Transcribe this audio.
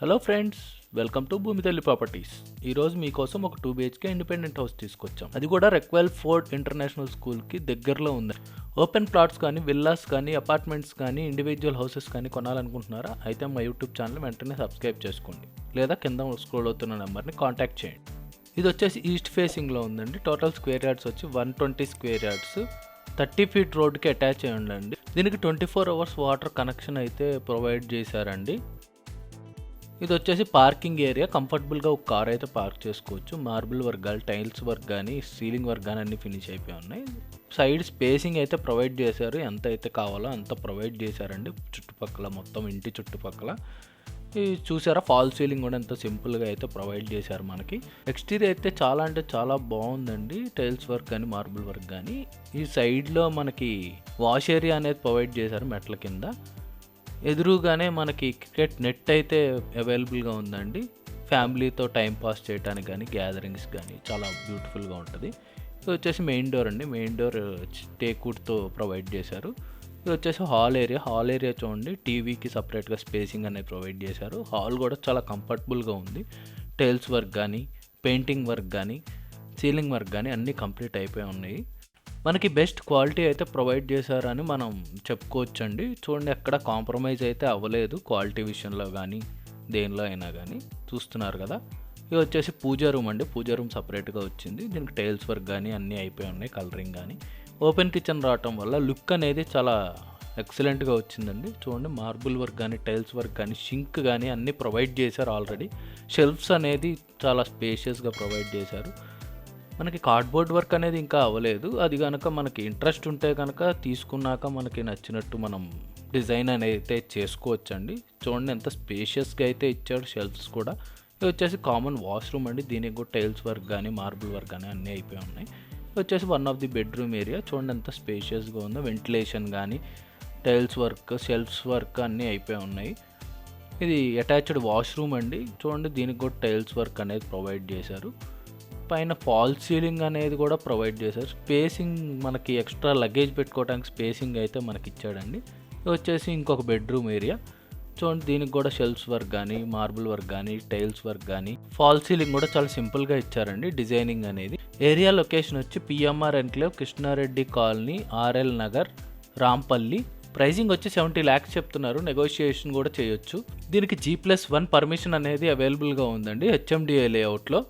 Hello friends welcome to భూమి తల్లి properties ఈరోజు మీకోసం ఒక టూ బిహెచ్కే ఇండిపెండెంట్ హౌస్ తీసుకొచ్చాం. అది కూడా రెక్వెల్ ఫోర్డ్ ఇంటర్నేషనల్ స్కూల్కి దగ్గరలో ఉంది. ఓపెన్ ప్లాట్స్ కానీ విల్లాస్ కానీ అపార్ట్మెంట్స్ కానీ ఇండివిజువల్ హౌసెస్ కానీ కొనాలనుకుంటున్నారా? అయితే మా యూట్యూబ్ ఛానల్ వెంటనే సబ్స్క్రైబ్ చేసుకోండి. లేదా కింద స్క్రోల్ అవుతున్న నెంబర్ని కాంటాక్ట్ చేయండి. ఇది వచ్చేసి ఈస్ట్ ఫేసింగ్లో ఉందండి. టోటల్ స్క్వేర్ యార్డ్స్ వచ్చి one twenty square yards thirty feet రోడ్కి అటాచ్ అయి ఉండండి. దీనికి twenty four hours water connection అయితే ప్రొవైడ్ చేశారండి. ఇది వచ్చేసి పార్కింగ్ ఏరియా. కంఫర్టబుల్గా ఒక కార్ అయితే పార్క్ చేసుకోవచ్చు. మార్బుల్ వర్క్ కానీ టైల్స్ వర్క్ కానీ సీలింగ్ వర్క్ కానీ అన్ని ఫినిష్ అయిపోయి ఉన్నాయి. సైడ్ స్పేసింగ్ అయితే ప్రొవైడ్ చేశారు. ఎంత అయితే కావాలో అంత ప్రొవైడ్ చేశారండి. చుట్టుపక్కల మొత్తం ఇంటి చుట్టుపక్కల. ఈ చూసారా ఫాల్ సీలింగ్ కూడా ఎంత సింపుల్గా అయితే ప్రొవైడ్ చేశారు మనకి. ఎక్స్టీరియర్ అయితే చాలా అంటే చాలా బాగుందండి. టైల్స్ వర్క్ కానీ మార్బుల్ వర్క్ కానీ ఈ సైడ్లో మనకి వాష్ ఏరియా అనేది ప్రొవైడ్ చేశారు మెట్ల కింద. ఎదురుగానే మనకి క్రికెట్ నెట్ అయితే అవైలబుల్గా ఉందండి. ఫ్యామిలీతో టైం పాస్ చేయడానికి కానీ గ్యాదరింగ్స్ కానీ చాలా బ్యూటిఫుల్గా ఉంటుంది. ఇది వచ్చేసి మెయిన్ డోర్ అండి. మెయిన్ డోర్ టేకూట్తో ప్రొవైడ్ చేశారు. ఇది వచ్చేసి హాల్ ఏరియా. హాల్ ఏరియా చూడండి. టీవీకి సపరేట్గా స్పేసింగ్ అనేది ప్రొవైడ్ చేశారు. హాల్ కూడా చాలా కంఫర్టబుల్గా ఉంది. టైల్స్ వర్క్ కానీ పెయింటింగ్ వర్క్ కానీ సీలింగ్ వర్క్ కానీ అన్నీ కంప్లీట్ అయిపోయి ఉన్నాయి. మనకి బెస్ట్ క్వాలిటీ అయితే ప్రొవైడ్ చేశారని మనం చెప్పుకోవచ్చండి. చూడండి ఎక్కడ కాంప్రమైజ్ అయితే అవ్వలేదు క్వాలిటీ విషయంలో కానీ దేనిలో అయినా కానీ చూస్తున్నారు కదా? ఇది వచ్చేసి పూజా రూమ్ అండి. పూజా రూమ్ సపరేట్గా వచ్చింది. దీనికి టైల్స్ వర్క్ కానీ అన్నీ అయిపోయి ఉన్నాయి కలరింగ్ కానీ ఓపెన్ కిచెన్ రావటం వల్ల లుక్ అనేది చాలా ఎక్సలెంట్గా వచ్చిందండి. చూడండి మార్బుల్ వర్క్ కానీ టైల్స్ వర్క్ కానీ షింక్ కానీ అన్నీ ప్రొవైడ్ చేశారు ఆల్రెడీ. షెల్ఫ్స్ అనేది చాలా స్పేషియస్గా ప్రొవైడ్ చేశారు. మనకి కార్డ్బోర్డ్ వర్క్ అనేది ఇంకా అవ్వలేదు. అది కనుక మనకి ఇంట్రెస్ట్ ఉంటే కనుక తీసుకున్నాక మనకి నచ్చినట్టు మనం డిజైన్ అనేది అయితే చేసుకోవచ్చండి. చూడండి ఎంత స్పేషియస్గా అయితే ఇచ్చాడు షెల్ఫ్స్ కూడా. ఇది వచ్చేసి కామన్ వాష్రూమ్ అండి. దీనికి కూడా టైల్స్ వర్క్ కానీ మార్బుల్ వర్క్ కానీ అన్నీ అయిపోయి ఉన్నాయి. ఇది వచ్చేసి one of the bedroom area చూడండి ఎంత స్పేషియస్గా ఉందో. వెంటిలేషన్ కానీ టైల్స్ వర్క్ షెల్ఫ్స్ వర్క్ అన్నీ అయిపోయి ఉన్నాయి. ఇది అటాచ్డ్ వాష్రూమ్ అండి. చూడండి దీనికి కూడా టైల్స్ వర్క్ అనేది ప్రొవైడ్ చేశారు. పైన ఫాల్ సీలింగ్ అనేది కూడా ప్రొవైడ్ చేశారు. స్పేసింగ్ మనకి ఎక్స్ట్రా లగేజ్ పెట్టుకోవడానికి స్పేసింగ్ అయితే మనకి ఇచ్చాడండి వచ్చేసి ఇంకొక బెడ్రూమ్ ఏరియా. చూడండి దీనికి కూడా షెల్ఫ్స్ వర్క్ కానీ మార్బుల్ వర్క్ కానీ టైల్స్ వర్క్ కానీ ఫాల్ సీలింగ్ కూడా చాలా సింపుల్గా ఇచ్చారండి డిజైనింగ్ అనేది. ఏరియా లొకేషన్ వచ్చి PMR enclave Krishna Reddy colony RL Nagar Rampalli. Pricing వచ్చి సెవెంటీ ల్యాక్స్ చెప్తున్నారు. నెగోషియేషన్ కూడా చేయొచ్చు. దీనికి జీ ప్లస్ వన్ పర్మిషన్ అనేది అవైలబుల్గా ఉందండి. హెచ్ఎండిఏ లేఅవుట్లో.